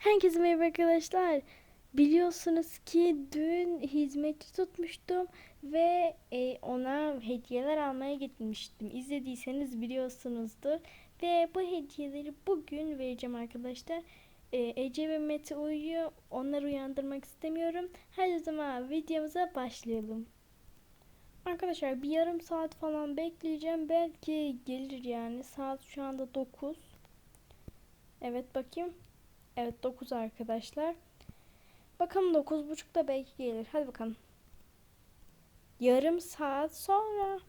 Herkese merhaba arkadaşlar. Biliyorsunuz ki dün hizmetçi tutmuştum ve e, ona hediyeler almaya gitmiştim. İzlediyseniz biliyorsunuzdur. Ve bu hediyeleri bugün vereceğim arkadaşlar. E, Ece ve Mete uyuyor. Onları uyandırmak istemiyorum. Her zaman videomuza başlayalım. Arkadaşlar bir yarım saat falan bekleyeceğim. Belki gelir yani. Saat şu anda 9. Evet bakayım. Evet 9 arkadaşlar. Bakalım 9.30'da belki gelir. Hadi bakalım. Yarım saat sonra.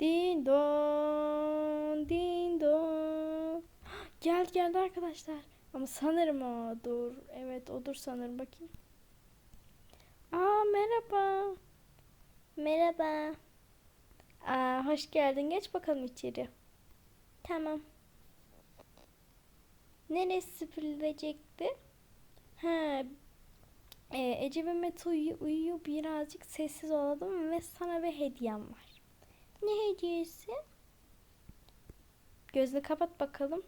Din don, din don. Gel geldi arkadaşlar. Ama sanırım o dur. Evet odur sanırım bakayım. Aa merhaba. Merhaba. Aa hoş geldin. Geç bakalım içeri. Tamam. Neresi süpürülecekti? Ha, e, Ece ve Mete uyu- uyuyor. Birazcık sessiz olalım ve sana bir hediyem var. Ne hediyesi? Gözünü kapat bakalım.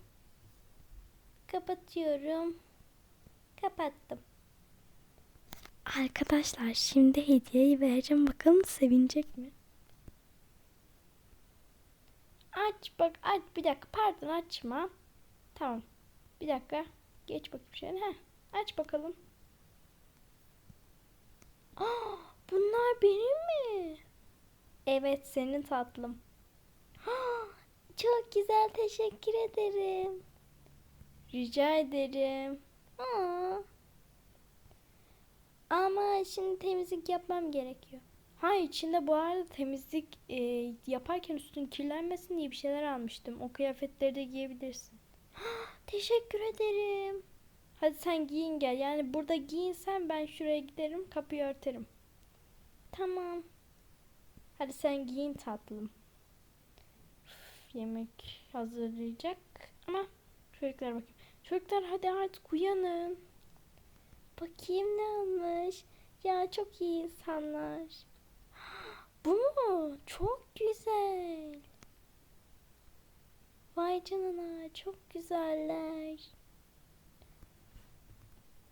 Kapatıyorum. Kapattım. Arkadaşlar şimdi hediyeyi vereceğim. Bakalım sevinecek mi? Aç bak aç bir dakika pardon açma. Tamam. Bir dakika. Geç bakayım şöyle. Heh. Aç bakalım. Aa, bunlar benim mi? Evet senin tatlım. Aa, çok güzel teşekkür ederim. Rica ederim. Aa. Ama şimdi temizlik yapmam gerekiyor. Ha içinde bu arada temizlik e, yaparken üstün kirlenmesin diye bir şeyler almıştım. O kıyafetleri de giyebilirsin. Teşekkür ederim. Hadi sen giyin gel. Yani burada giyinsen ben şuraya giderim kapıyı örterim. Tamam. Hadi sen giyin tatlım. Üf, yemek hazırlayacak ama çocuklar bakayım. Çocuklar hadi artık uyanın. Bakayım ne almış. Ya çok iyi insanlar. Bu mu? Çok güzel. Vay canına çok güzeller.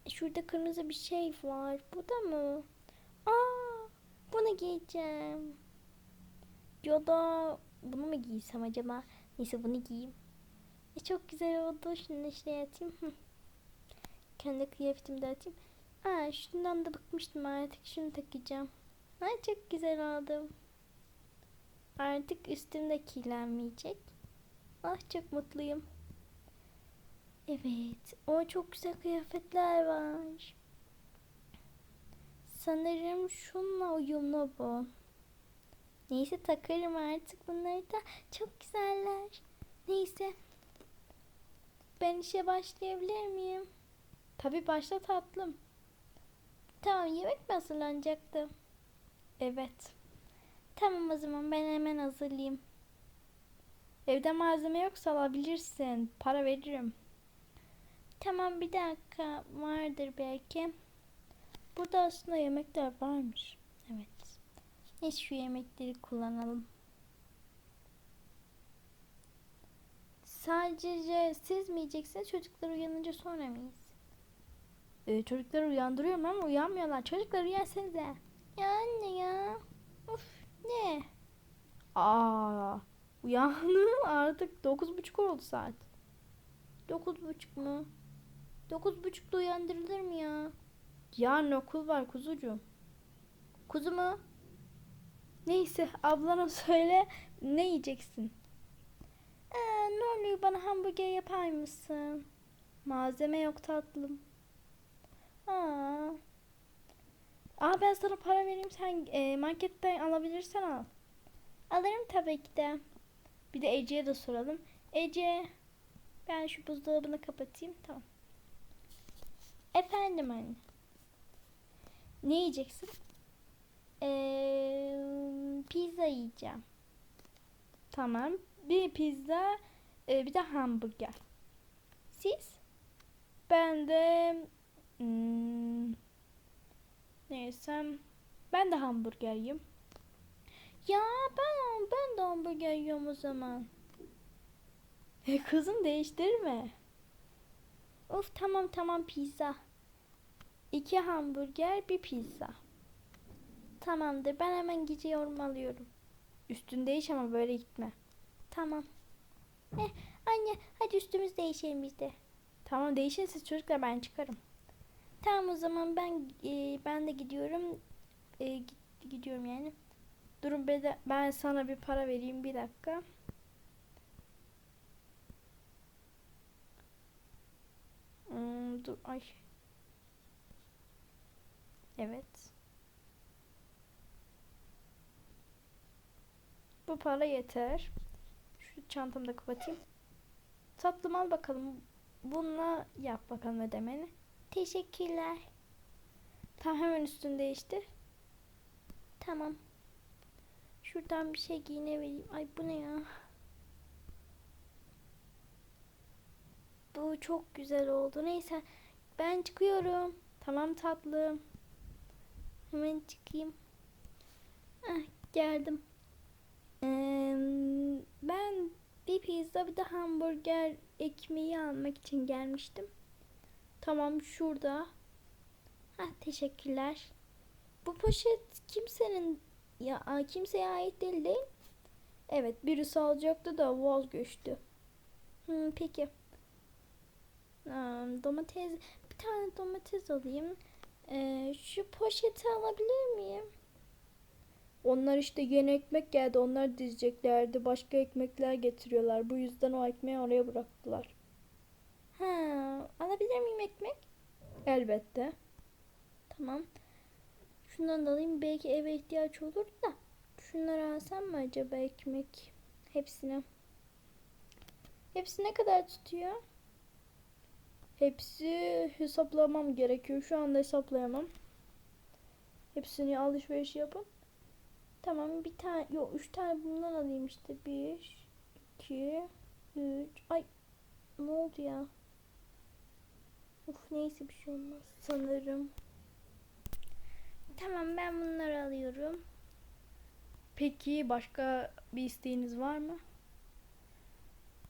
Şurada kırmızı bir şey var. Bu da mı? Aa, bunu giyeceğim. Ya da bunu mu giysem acaba? Neyse bunu giyeyim. E, çok güzel oldu. Şunu şuraya atayım. Kendi kıyafetimi de atayım. Aa, şundan da bıkmıştım artık. Şunu takacağım. Ay çok güzel oldum. Artık üstümde kirlenmeyecek. Ah çok mutluyum. Evet. O çok güzel kıyafetler var. Sanırım şununla uyumlu bu. Neyse takarım artık bunları da. Çok güzeller. Neyse. Ben işe başlayabilir miyim? Tabii başla tatlım. Tamam yemek mi hazırlanacaktı? Evet. Tamam o zaman ben hemen hazırlayayım. Evde malzeme yoksa alabilirsin. Para veririm. Tamam bir dakika. Vardır belki. Burada aslında yemekler varmış. Evet. Neyse şu yemekleri kullanalım. Sadece siz mi yiyeceksiniz? Çocuklar uyanınca sonra mı yiyeceğiz? Ee, çocukları uyandırıyorum ama uyanmıyorlar. Çocuklar uyansanıza. Ya anne ya. Of ne? Aa, uyandım artık dokuz buçuk oldu saat. Dokuz buçuk mu? Dokuz buçukta uyandırılır mı ya? Yarın okul var kuzucuğum. Kuzu mu? Neyse ablana söyle ne yiyeceksin? Ee, ne bana hamburger yapar mısın? Malzeme yok tatlım. Aa. Aa ben sana para vereyim sen e, marketten alabilirsen al. Alırım tabii ki de. Bir de Ece'ye de soralım. Ece ben şu buzdolabını kapatayım. Tamam. Efendim anne. Ne yiyeceksin? Ee, pizza yiyeceğim. Tamam. Bir pizza, e, bir de hamburger. Siz? Ben de hmm, ne yesem? Ben de hamburger yiyeyim. Ya ben ben de hamburger yiyorum o zaman. E kızım değiştirme. Of tamam tamam pizza. İki hamburger bir pizza. Tamamdır ben hemen gidiyorum alıyorum. Üstün değiş ama böyle gitme. Tamam. Eh, anne hadi üstümüz değişelim biz de. Tamam değişin siz çocuklar ben çıkarım. Tamam o zaman ben e, ben de gidiyorum. E, gidiyorum yani. Durun ben, sana bir para vereyim bir dakika. Hmm, dur ay. Evet. Bu para yeter. Şu çantamı da kapatayım. Tatlım al bakalım. Bununla yap bakalım ödemeni. Teşekkürler. Tamam hemen üstünü değiştir. Tamam. Şuradan bir şey giyine vereyim. Ay bu ne ya? Bu çok güzel oldu. Neyse ben çıkıyorum. Tamam tatlım. Hemen çıkayım. Ah, geldim. Ee, ben bir pizza bir de hamburger ekmeği almak için gelmiştim. Tamam şurada. Hah teşekkürler. Bu poşet kimsenin ya kimseye ait değil değil. Evet birisi alacaktı da vazgeçti. Hmm, peki. Aa, domates bir tane domates alayım. Ee, şu poşeti alabilir miyim? Onlar işte yeni ekmek geldi. Onlar dizeceklerdi. Başka ekmekler getiriyorlar. Bu yüzden o ekmeği oraya bıraktılar. Ha, alabilir miyim ekmek? Elbette. Tamam. Şundan da alayım. Belki eve ihtiyaç olur da. Şunları alsam mı acaba ekmek? Hepsine. Hepsi ne kadar tutuyor? Hepsi hesaplamam gerekiyor. Şu anda hesaplayamam. Hepsini alışveriş yapın. Tamam bir tane yok üç tane bundan alayım işte. Bir, iki, üç. Ay ne oldu ya? Of neyse bir şey olmaz sanırım. Tamam ben bunları alıyorum. Peki başka bir isteğiniz var mı?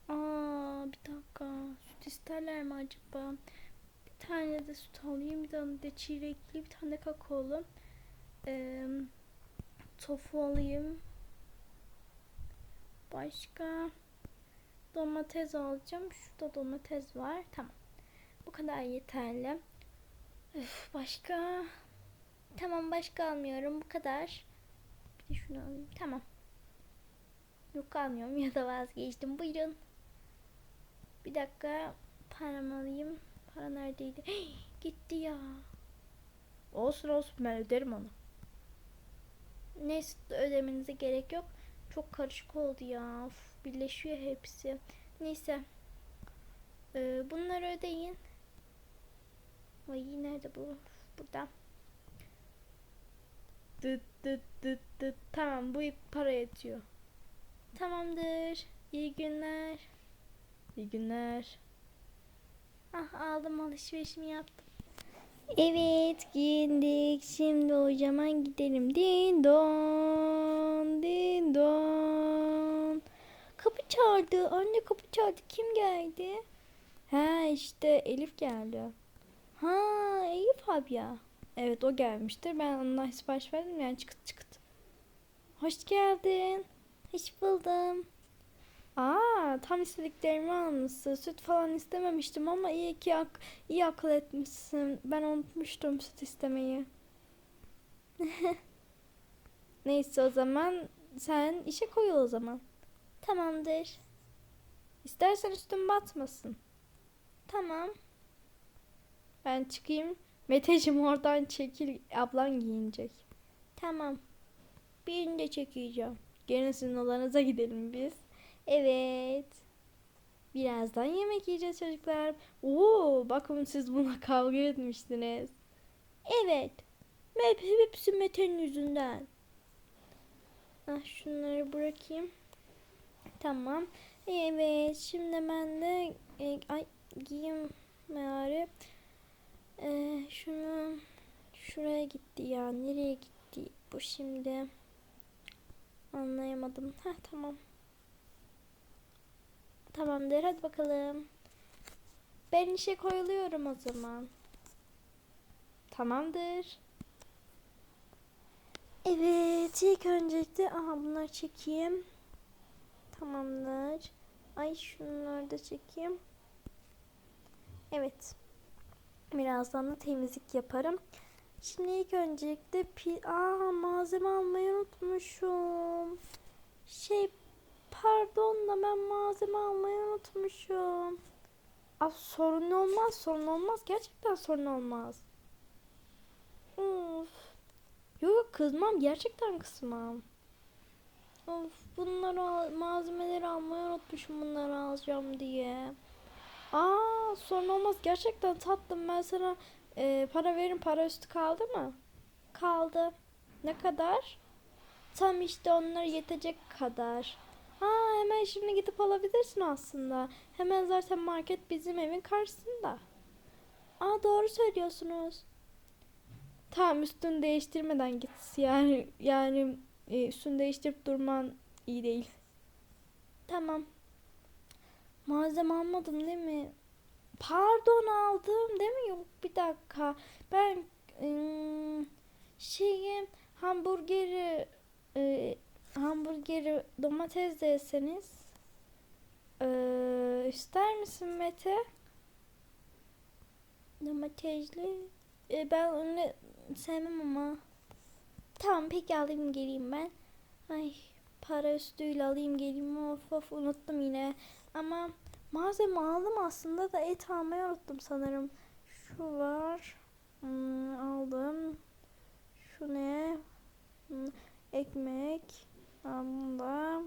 Aa bir dakika. Süt isterler mi acaba? Bir tane de süt alayım. Bir tane de çilekli. Bir tane de kakaolu. Ee, tofu alayım. Başka domates alacağım. Şurada domates var. Tamam. Bu kadar yeterli. Üf, başka Tamam başka almıyorum. Bu kadar. Bir de şunu alayım. Tamam. Yok almıyorum ya da vazgeçtim. Buyurun. Bir dakika. Paramı alayım. Para neredeydi? Hey, gitti ya. Olsun olsun ben öderim onu. Neyse ödemenize gerek yok. Çok karışık oldu ya. Of, birleşiyor hepsi. Neyse. Ee, bunları ödeyin. Ay nerede bu? Burada. Dıt dıt dıt dıt. Tamam bu para yetiyor. Tamamdır. İyi günler. İyi günler. Ah aldım alışverişimi yaptım. Evet giyindik. Şimdi o zaman gidelim. Din don. Din don. Kapı çağırdı. Anne kapı çağırdı. Kim geldi? Ha işte Elif geldi. Ha Elif abi ya. Evet o gelmiştir. Ben ondan sipariş verdim yani çıkıt çıkıt. Hoş geldin. Hoş buldum. Aa tam istediklerimi almışsın. Süt falan istememiştim ama iyi ki ak iyi akıl etmişsin. Ben unutmuştum süt istemeyi. Neyse o zaman sen işe koyul o zaman. Tamamdır. İstersen üstün batmasın. Tamam. Ben çıkayım. Meteciğim oradan çekil. Ablan giyinecek. Tamam. Birini de çekeceğim. Gelin sizin odanıza gidelim biz. Evet. Birazdan yemek yiyeceğiz çocuklar. Oo, bakın siz buna kavga etmiştiniz. Evet. Hep, hepsi Mete'nin yüzünden. Ah, şunları bırakayım. Tamam. Evet. Şimdi ben de e, ay giyeyim bari. Ee, şunu şuraya gitti ya. Nereye gitti bu şimdi? Anlayamadım. Ha tamam. Tamamdır hadi bakalım. Ben işe koyuluyorum o zaman. Tamamdır. Evet, ilk öncelikle aha bunları çekeyim. Tamamdır. Ay şunları da çekeyim. Evet. Birazdan da temizlik yaparım. Şimdi ilk öncelikle pi Aa, malzeme almayı unutmuşum. Şey pardon da ben malzeme almayı unutmuşum. Aa, sorun olmaz sorun olmaz. Gerçekten sorun olmaz. Of. Yok kızmam gerçekten kızmam. Of bunları al- malzemeleri almayı unutmuşum bunları alacağım diye. Aa sorun olmaz gerçekten tatlım ben sana e, para veririm para üstü kaldı mı? Kaldı. Ne kadar? Tam işte onlara yetecek kadar. Ha hemen şimdi gidip alabilirsin aslında. Hemen zaten market bizim evin karşısında. Aa doğru söylüyorsunuz. Tamam üstünü değiştirmeden git. Yani yani e, üstünü değiştirip durman iyi değil. Tamam. Malzeme almadım değil mi? Pardon aldım değil mi? Yok bir dakika. Ben ım, şeyi hamburgeri e, hamburgeri domatesle yeseniz e, ister misin Mete? Domatesli. E, ben onu sevmem ama. Tamam peki alayım geleyim ben. Ay para üstüyle alayım geleyim. Of of unuttum yine. Ama malzeme aldım aslında da et almayı unuttum sanırım. Şu var. Hmm, aldım. Şu ne? Hmm, ekmek. Aldım da.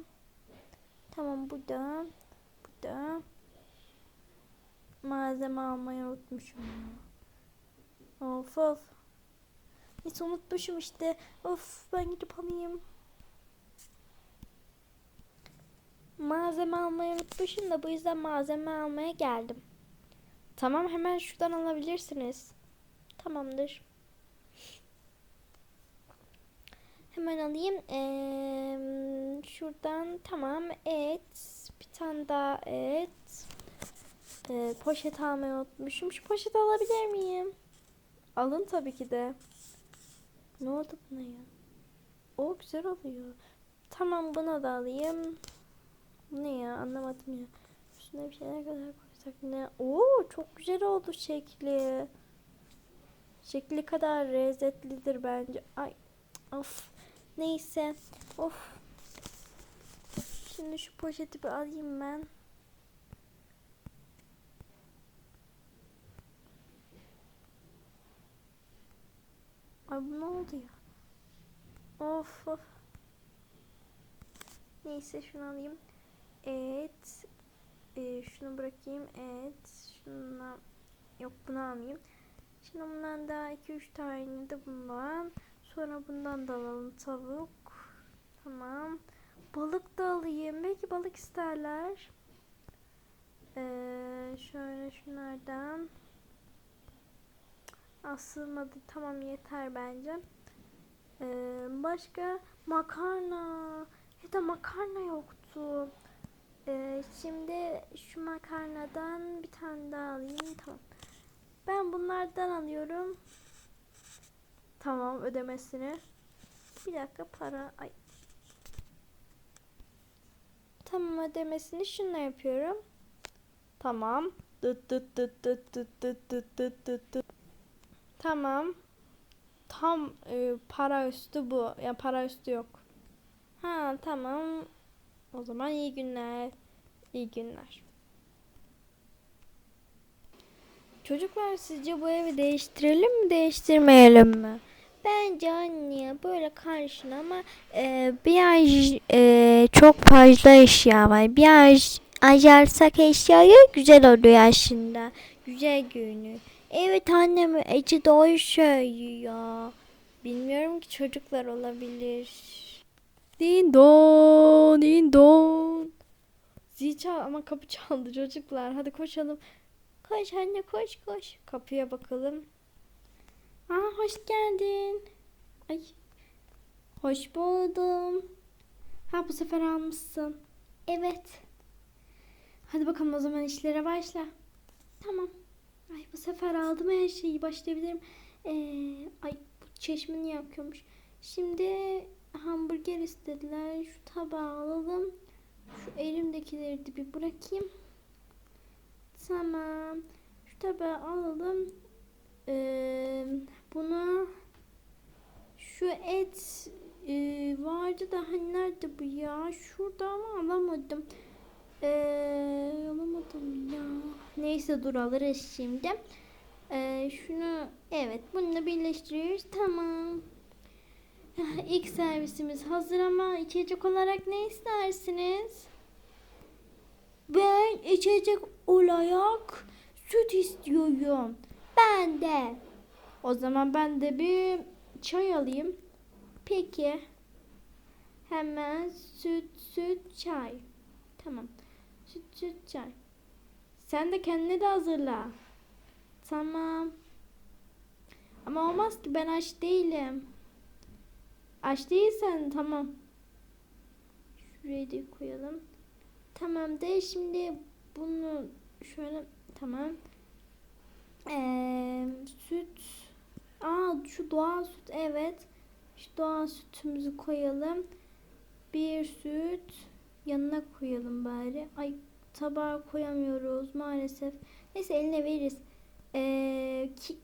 Tamam bu da. Bu da. Malzeme almayı unutmuşum. Of of. Hiç unutmuşum işte. Of ben gidip alayım. Malzeme almayı unutmuşum da bu yüzden malzeme almaya geldim. Tamam hemen şuradan alabilirsiniz. Tamamdır. Hemen alayım. Ee, şuradan tamam et. Bir tane daha et. Ee, poşet almayı unutmuşum. Şu poşeti alabilir miyim? Alın tabii ki de. Ne oldu buna ya? O güzel oluyor. Tamam bunu da alayım. Bu ne ya anlamadım ya. Üstüne bir şeyler kadar koysak ne? Oo çok güzel oldu şekli. Şekli kadar lezzetlidir bence. Ay of. Neyse. Of. Şimdi şu poşeti bir alayım ben. Ay bu ne oldu ya? Of of. Neyse şunu alayım. Et. Ee, şunu bırakayım. Et. Şundan. Yok bunu almayayım. Şimdi bundan daha 2-3 tane de bundan. Sonra bundan da alalım tavuk. Tamam. Balık da alayım. Belki balık isterler. Ee, şöyle şunlardan. Asılmadı. Tamam yeter bence. Ee, başka makarna. Ya da makarna yoktu. Ee, şimdi şu makarnadan bir tane daha alayım. Tamam. Ben bunlardan alıyorum. Tamam ödemesini. Bir dakika para. Ay. Tamam ödemesini şunla yapıyorum. Tamam. Dıt dıt dıt dıt dıt dıt dıt dıt dıt. Tamam. Tam e, para üstü bu. Ya para üstü yok. Ha tamam. O zaman iyi günler. İyi günler. Çocuklar sizce bu evi değiştirelim mi değiştirmeyelim mi? Bence anne böyle karşın ama e, biraz e, çok fazla eşya var. Biraz ayarsak eşyayı güzel oluyor aslında. Güzel görünüyor. Evet annem Ece doğru söylüyor. Bilmiyorum ki çocuklar olabilir. Din don, din don. Zil ama kapı çaldı çocuklar. Hadi koşalım. Koş anne koş koş. Kapıya bakalım. Aa hoş geldin. Ay. Hoş buldum. Ha bu sefer almışsın. Evet. Hadi bakalım o zaman işlere başla. Tamam. Ay bu sefer aldım her şeyi başlayabilirim. Ee, ay bu çeşme niye? Şimdi hamburger istediler. Şu tabağı alalım. Şu elimdekileri de bir bırakayım. Tamam. Şu tabağı alalım. Ee, buna şu et e, vardı da hani nerede bu ya? Şurada ama alamadım. Ee, alamadım ya. Neyse dur alırız şimdi. Ee, şunu evet bununla birleştiriyoruz. Tamam. İlk servisimiz hazır ama içecek olarak ne istersiniz? Ben içecek olarak süt istiyorum. Ben de. O zaman ben de bir çay alayım. Peki. Hemen süt süt çay. Tamam. Süt süt çay. Sen de kendine de hazırla. Tamam. Ama olmaz ki ben aç değilim. Aç değilsen tamam. Şuraya da koyalım. Tamam de şimdi bunu şöyle tamam. Ee, süt. Aa şu doğal süt evet. Şu doğal sütümüzü koyalım. Bir süt yanına koyalım bari. Ay tabağa koyamıyoruz maalesef. Neyse eline veririz. Ee, ki,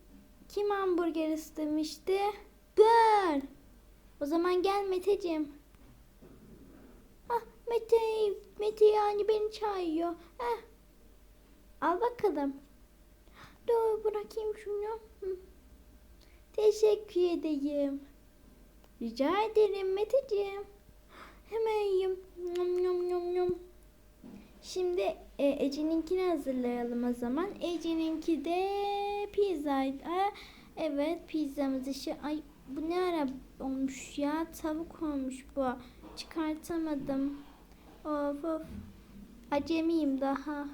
kim hamburger istemişti? Ben. O zaman gel Meteciğim. Ah Mete, Mete yani beni çağırıyor. Heh. Al bakalım. Dur bırakayım şunu. Hı. Teşekkür edeyim. Rica ederim Meteciğim. Hemen yiyeyim. Nom nom nom nom. Şimdi e, Ece'ninkini hazırlayalım o zaman. Ece'ninki de pizza. Evet pizzamız işi. Ay bu ne ara olmuş ya? Tavuk olmuş bu. Çıkartamadım. Of of. Acemiyim daha.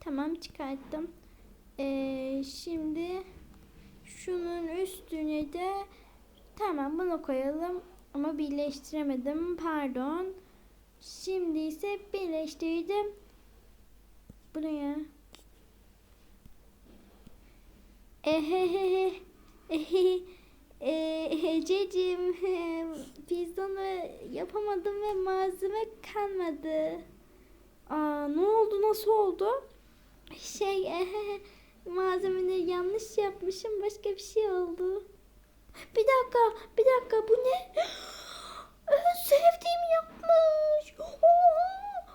Tamam çıkarttım. Ee, şimdi şunun üstüne de tamam bunu koyalım. Ama birleştiremedim. Pardon. Şimdi ise birleştirdim. Buraya. Ehehehe. Ehehe. Ee, Ececiğim pizzanı yapamadım ve malzeme kalmadı. Aa, ne oldu nasıl oldu? Şey malzemeleri yanlış yapmışım başka bir şey oldu. Bir dakika bir dakika bu ne? Evet, sevdiğim yapmış. Oha,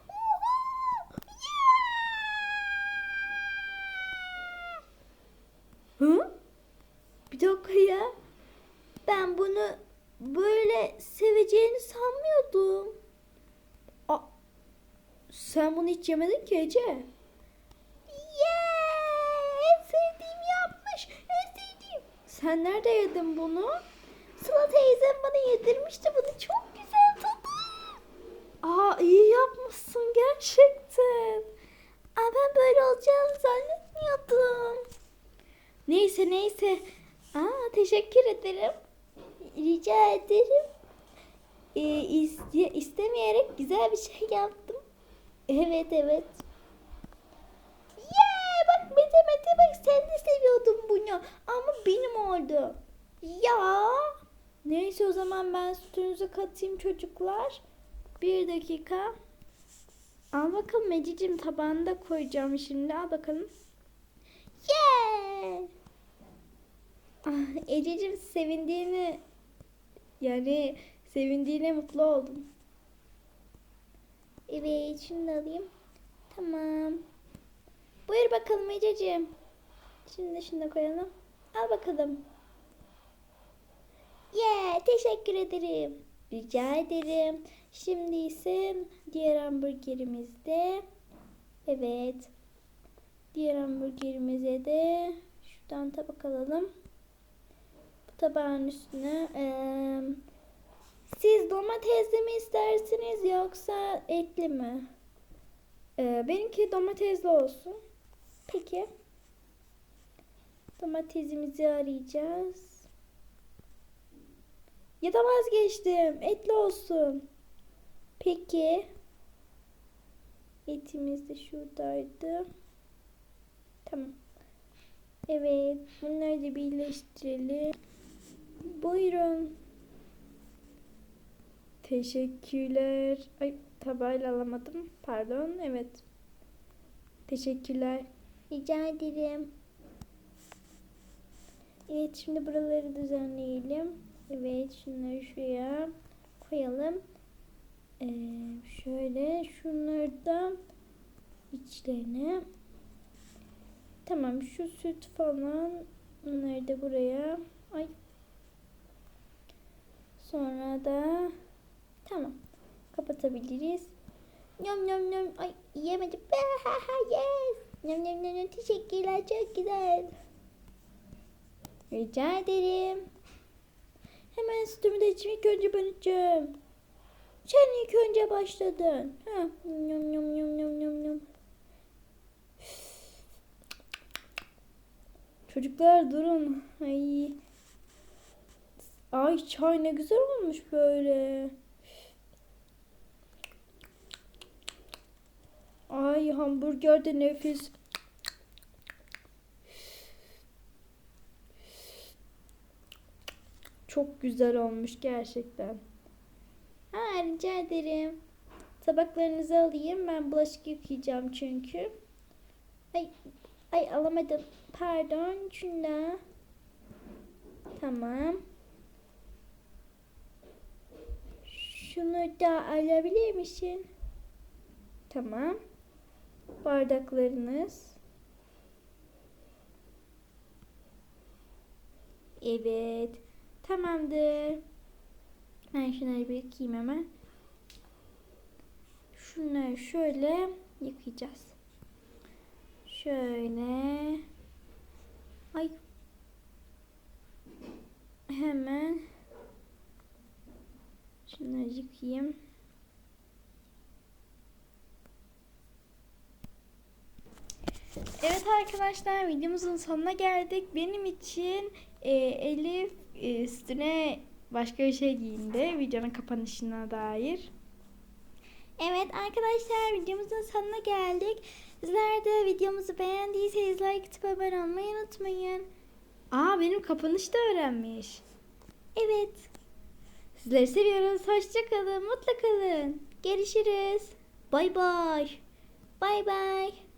oha. Yeah! Hı? Bir dakika ya. Ben bunu böyle seveceğini sanmıyordum. Aa, sen bunu hiç yemedin ki Ece. Yeah! En sevdiğim yapmış. En sevdiğim. Sen nerede yedin bunu? Sıla teyzem bana yedirmişti bunu. Çok güzel tadı. Aa iyi yapmışsın gerçekten. Aa, ben böyle olacağını zannetmiyordum. Neyse neyse. Aa teşekkür ederim. Rica ederim. Ee, iste- istemeyerek güzel bir şey yaptım. Evet evet. Yeah, bak Mete Mete bak sen de seviyordun bunu. Ama benim oldu. Ya. Neyse o zaman ben sütünüzü katayım çocuklar. Bir dakika. Al bakalım Ececiğim tabağını da koyacağım şimdi. Al bakalım. Yeah. Ah, Ececiğim sevindiğini yani sevindiğine mutlu oldum. Evet şunu da alayım. Tamam. Buyur bakalım Ececiğim. Şimdi de şunu da koyalım. Al bakalım. Yeah, teşekkür ederim. Rica ederim. Şimdi ise diğer hamburgerimizde. Evet. Diğer hamburgerimize de şuradan tabak alalım. Tabağın üstüne eee, siz domatesli mi istersiniz yoksa etli mi? Ee, benimki domatesli olsun. Peki. Domatesimizi arayacağız. Ya da vazgeçtim. Etli olsun. Peki. Etimiz de şuradaydı. Tamam. Evet. Bunları da birleştirelim. Buyurun. Teşekkürler. Ay tabağıyla alamadım. Pardon. Evet. Teşekkürler. Rica ederim. Evet şimdi buraları düzenleyelim. Evet şunları şuraya koyalım. Ee, şöyle şunları da içlerine. Tamam şu süt falan bunları da buraya. Ay. Sonra da tamam kapatabiliriz. Nyam nyam nyam. Ay yemedim. yes. Nyam nyam. nyam. Teşekkürler çok güzel. Rica ederim. Hemen sütümü de içeyim. İlk önce ben içeceğim. Sen ilk önce başladın. Ha. Nyam nyam nyam nyam nyam nyam. Çocuklar durun. Ay. Ay çay ne güzel olmuş böyle. Ay hamburger de nefis. Çok güzel olmuş gerçekten. Ha rica ederim. Tabaklarınızı alayım. Ben bulaşık yıkayacağım çünkü. Ay, ay alamadım. Pardon. Şunda. Tamam. Şunu da alabilir misin? Tamam. Bardaklarınız. Evet. Tamamdır. Ben şunları bir yıkayayım hemen. Şunları şöyle yıkayacağız. Şöyle. Ay. Hemen. Şunları yıkayayım. Evet arkadaşlar videomuzun sonuna geldik. Benim için e, Elif e, üstüne başka bir şey giyindi videonun kapanışına dair. Evet arkadaşlar videomuzun sonuna geldik. Sizler de videomuzu beğendiyseniz like atıp abone olmayı unutmayın. Aa benim kapanış da öğrenmiş. Evet. Sizleri seviyoruz. Hoşça kalın. Mutlu kalın. Görüşürüz. Bay bay. Bay bay.